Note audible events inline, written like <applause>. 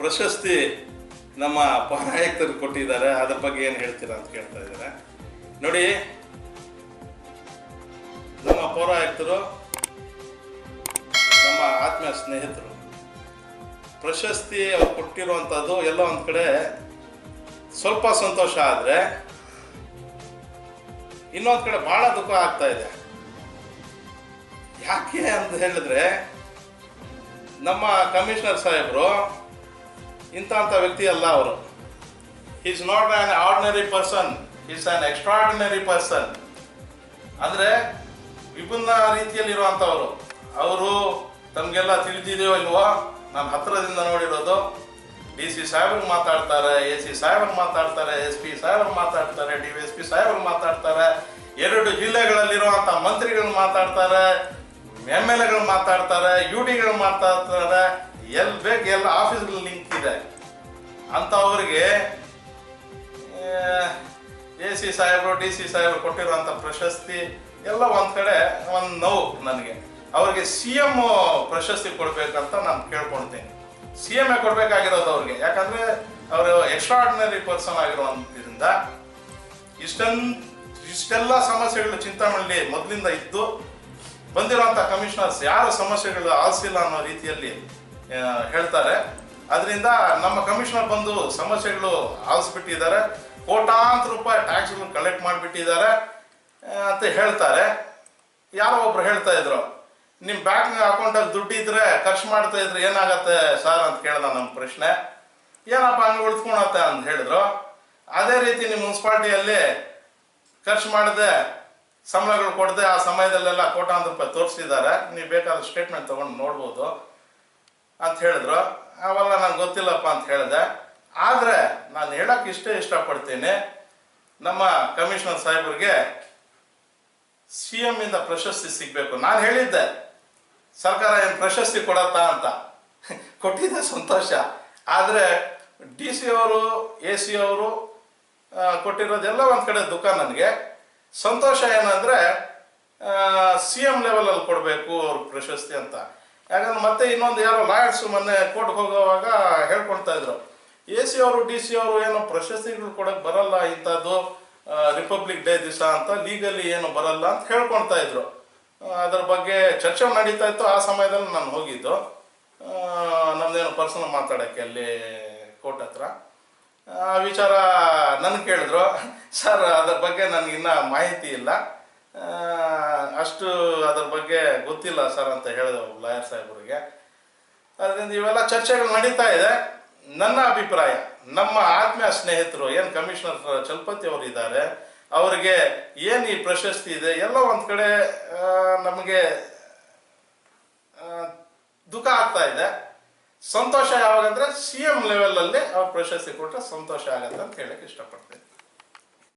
ಪ್ರಶಸ್ತಿ ನಮ್ಮ ಪೌರಾಯುಕ್ತರು ಕೊಟ್ಟಿದ್ದಾರೆ, ಅದ್ರ ಬಗ್ಗೆ ಏನು ಹೇಳ್ತೀರಾ ಅಂತ ಕೇಳ್ತಾ ಇದ್ದಾರೆ ನೋಡಿ, ನಮ್ಮ ಪೌರಾಯುಕ್ತರು ನಮ್ಮ ಆತ್ಮೀಯ ಸ್ನೇಹಿತರು, ಪ್ರಶಸ್ತಿ ಅವ್ರು ಕೊಟ್ಟಿರುವಂಥದ್ದು ಎಲ್ಲ ಒಂದು ಕಡೆ ಸ್ವಲ್ಪ ಸಂತೋಷ ಆದರೆ ಇನ್ನೊಂದು ಕಡೆ ಬಹಳ ದುಃಖ ಆಗ್ತಾ ಇದೆ. ಯಾಕೆ ಅಂತ ಹೇಳಿದ್ರೆ, ನಮ್ಮ ಕಮಿಷನರ್ ಸಾಹೇಬರು ಇಂಥ ವ್ಯಕ್ತಿ ಅಲ್ಲ ಅವರು is not an ordinary person is an extraordinary person ಅಂದರೆ ವಿಭಿನ್ನ ರೀತಿಯಲ್ಲಿರುವಂಥವರು. ಅವರು ತಮಗೆಲ್ಲ ತಿಳಿದಿದೆಯೋ ಇಲ್ವೋ, ನಾನು ಹತ್ತಿರದಿಂದ ನೋಡಿರೋದು ಡಿ ಸಿ ಸಾಹೇಬ್ರು ಮಾತಾಡ್ತಾರೆ ಎ ಸಿ ಸಾಹೇಬ್ರು ಮಾತಾಡ್ತಾರೆ ಎಸ್ ಪಿ ಸಾಹೇಬ್ರು ಮಾತಾಡ್ತಾರೆ ಡಿ ಎಸ್ ಪಿ ಸಾಹೇಬ್ರು ಮಾತಾಡ್ತಾರೆ, ಎರಡು ಜಿಲ್ಲೆಗಳಲ್ಲಿರುವಂಥ ಮಂತ್ರಿಗಳು ಮಾತಾಡ್ತಾರೆ ಎಂ ಎಲ್ ಎಗಳು ಮಾತಾಡ್ತಾರೆ ಯು ಡಿಗಳು ಮಾತಾಡ್ತಾರೆ ಎಲ್ಲಿ ಬೇಕು ಎಲ್ಲ ಆಫೀಸ್ಗಳು ಲಿಂಕ್ ಇದೆ. ಅಂಥವ್ರಿಗೆ ಎ ಸಿ ಸಾಹೇಬರು, ಡಿ ಸಿ ಸಾಹೇಬರು ಕೊಟ್ಟಿರುವಂಥ ಪ್ರಶಸ್ತಿ ಎಲ್ಲ ಒಂದು ಕಡೆ, ಒಂದು ನೋವು ನನಗೆ. ಅವ್ರಿಗೆ ಸಿ ಎಂ ಪ್ರಶಸ್ತಿ ಕೊಡ್ಬೇಕಂತ ನಾನು ಕೇಳ್ಕೊಳ್ತೀನಿ. ಸಿ ಎಂ ಎ ಕೊಡ್ಬೇಕಾಗಿರೋದು ಅವ್ರಿಗೆ. ಯಾಕಂದ್ರೆ ಅವರು ಎಕ್ಸ್ಟ್ರಾರ್ಡಿನರಿ ಪರ್ಸನ್ ಆಗಿರುವಂತಿದ್ರಿಂದ ಇಷ್ಟೊಂದು ಇಷ್ಟೆಲ್ಲ ಸಮಸ್ಯೆಗಳು ಚಿಂತಾಮಣಿ ಮೊದಲಿಂದ ಇದ್ದು ಬಂದಿರುವಂಥ ಕಮಿಷನರ್ಸ್ ಯಾರು ಸಮಸ್ಯೆಗಳು ಆಲಿಸಿಲ್ಲ ಅನ್ನೋ ರೀತಿಯಲ್ಲಿ ಹೇಳ್ತಾರೆ. ಅದರಿಂದ ನಮ್ಮ ಕಮಿಷನರ್ ಬಂದು ಸಮಸ್ಯೆಗಳು ಆಲಿಸ್ಬಿಟ್ಟಿದ್ದಾರೆ. ಕೋಟಾಂತರ ರೂಪಾಯಿ ಟ್ಯಾಕ್ಸ್ಗಳು ಕಲೆಕ್ಟ್ ಮಾಡಿಬಿಟ್ಟಿದ್ದಾರೆ ಅಂತ ಹೇಳ್ತಾರೆ. ಯಾರೋ ಒಬ್ರು ಹೇಳ್ತಾ ಇದ್ರು ನಿಮ್ಮ ಬ್ಯಾಂಕ್ ಅಕೌಂಟಲ್ಲಿ ದುಡ್ಡು ಇದ್ರೆ ಖರ್ಚು ಮಾಡ್ತಾ ಇದ್ರೆ ಏನಾಗತ್ತೆ ಸರ್ ಅಂತ ಕೇಳ್ದ ನಮ್ಮ ಪ್ರಶ್ನೆ. ಏನಪ್ಪ ಹಂಗೆ ಉಳ್ಕೊಳತ್ತೆ ಅಂತ ಹೇಳಿದ್ರು. ಅದೇ ರೀತಿ ನಿಮ್ಮ ಮುನ್ಸಿಪಾಲ್ಟಿಯಲ್ಲಿ ಖರ್ಚು ಮಾಡದೆ ಸಂಬಳಗಳು ಕೊಡದೆ ಆ ಸಮಯದಲ್ಲೆಲ್ಲ ಕೋಟಾಂತರ ರೂಪಾಯಿ ತೋರಿಸಿದ್ದಾರೆ. ನೀವು ಬೇಕಾದ ಸ್ಟೇಟ್ಮೆಂಟ್ ತೊಗೊಂಡು ನೋಡ್ಬೋದು ಅಂತ ಹೇಳಿದ್ರು. ಅವೆಲ್ಲ ನಂಗೆ ಗೊತ್ತಿಲ್ಲಪ್ಪ ಅಂತ ಹೇಳಿದೆ. ಆದರೆ ನಾನು ಹೇಳಕ್ಕೆ ಇಷ್ಟೇ ಇಷ್ಟಪಡ್ತೀನಿ, ನಮ್ಮ ಕಮಿಷನರ್ ಸಾಹೇಬ್ರಿಗೆ ಸಿ ಎಂ ಇಂದ ಪ್ರಶಸ್ತಿ ಸಿಗಬೇಕು. ನಾನು ಹೇಳಿದ್ದೆ, ಸರ್ಕಾರ ಏನು ಪ್ರಶಸ್ತಿ ಕೊಡತ್ತಾ ಅಂತ. <laughs> ಕೊಟ್ಟಿದ್ದೆ ಸಂತೋಷ. ಆದರೆ ಡಿ ಸಿ ಅವರು ಎ ಸಿ ಅವರು ಕೊಟ್ಟಿರೋದೆಲ್ಲ ಒಂದು ಕಡೆ ದುಃಖ ನನಗೆ. ಸಂತೋಷ ಏನಂದರೆ ಸಿ ಎಂ ಲೆವೆಲಲ್ಲಿ ಕೊಡಬೇಕು ಅವ್ರ ಪ್ರಶಸ್ತಿ ಅಂತ. ಯಾಕಂದ್ರೆ ಮತ್ತೆ ಇನ್ನೊಂದು ಯಾರೋ ಲಾಯರ್ಸ್ ಮೊನ್ನೆ ಕೋರ್ಟ್ಗೆ ಹೋಗುವಾಗ ಹೇಳ್ಕೊಳ್ತಾ ಇದ್ರು. ಎ ಸಿ ಅವರು, ಡಿ ಸಿ ಅವರು ಏನೋ ಪ್ರಶಸ್ತಿಗಳು ಕೊಡಕ್ಕೆ ಬರಲ್ಲ ಇಂಥದ್ದು ರಿಪಬ್ಲಿಕ್ ಡೇ ದಿವಸ ಅಂತ ಲೀಗಲಿ ಏನು ಬರಲ್ಲ ಅಂತ ಹೇಳ್ಕೊಳ್ತಾ ಇದ್ರು. ಅದ್ರ ಬಗ್ಗೆ ಚರ್ಚೆ ನಡೀತಾ ಇತ್ತು. ಆ ಸಮಯದಲ್ಲಿ ನಾನು ಹೋಗಿದ್ದು. ನಮ್ದೇನೋ ಪರ್ಸನಲ್ ಮಾತಾಡೋಕ್ಕೆ ಅಲ್ಲಿ ಕೋರ್ಟ್ ಹತ್ರ. ಆ ವಿಚಾರ ನನ್ ಕೇಳಿದ್ರು. ಸರ್, ಅದ್ರ ಬಗ್ಗೆ ನನಗಿನ್ನ ಮಾಹಿತಿ ಇಲ್ಲ. ಅಷ್ಟು ಅದ್ರ ಬಗ್ಗೆ ಗೊತ್ತಿಲ್ಲ ಸರ್ ಅಂತ ಹೇಳಿದೆ ಲಾಯರ್ ಸಾಹೇಬರಿಗೆ. ಅದರಿಂದ ಇವೆಲ್ಲ ಚರ್ಚೆಗಳು ನಡೀತಾ ಇದೆ. ನನ್ನ ಅಭಿಪ್ರಾಯ, ನಮ್ಮ ಆತ್ಮೀಯ ಸ್ನೇಹಿತರು, ಏನು ಕಮಿಷನರ್ ಚಲಪತಿ ಅವರು ಇದ್ದಾರೆ, ಅವರಿಗೆ ಏನು ಈ ಪ್ರಶಸ್ತಿ ಇದೆ, ಎಲ್ಲ ಒಂದು ಕಡೆ ನಮಗೆ ದುಃಖ ಆಗ್ತಾ ಇದೆ. ಸಂತೋಷ ಯಾವಾಗಂದ್ರೆ ಸಿ ಎಂ ಲೆವೆಲಲ್ಲಿ ಅವ್ರ ಪ್ರಶಸ್ತಿ ಕೊಟ್ಟರೆ ಸಂತೋಷ ಆಗತ್ತೆ ಅಂತ ಹೇಳಕ್ಕೆ ಇಷ್ಟಪಡ್ತೀನಿ.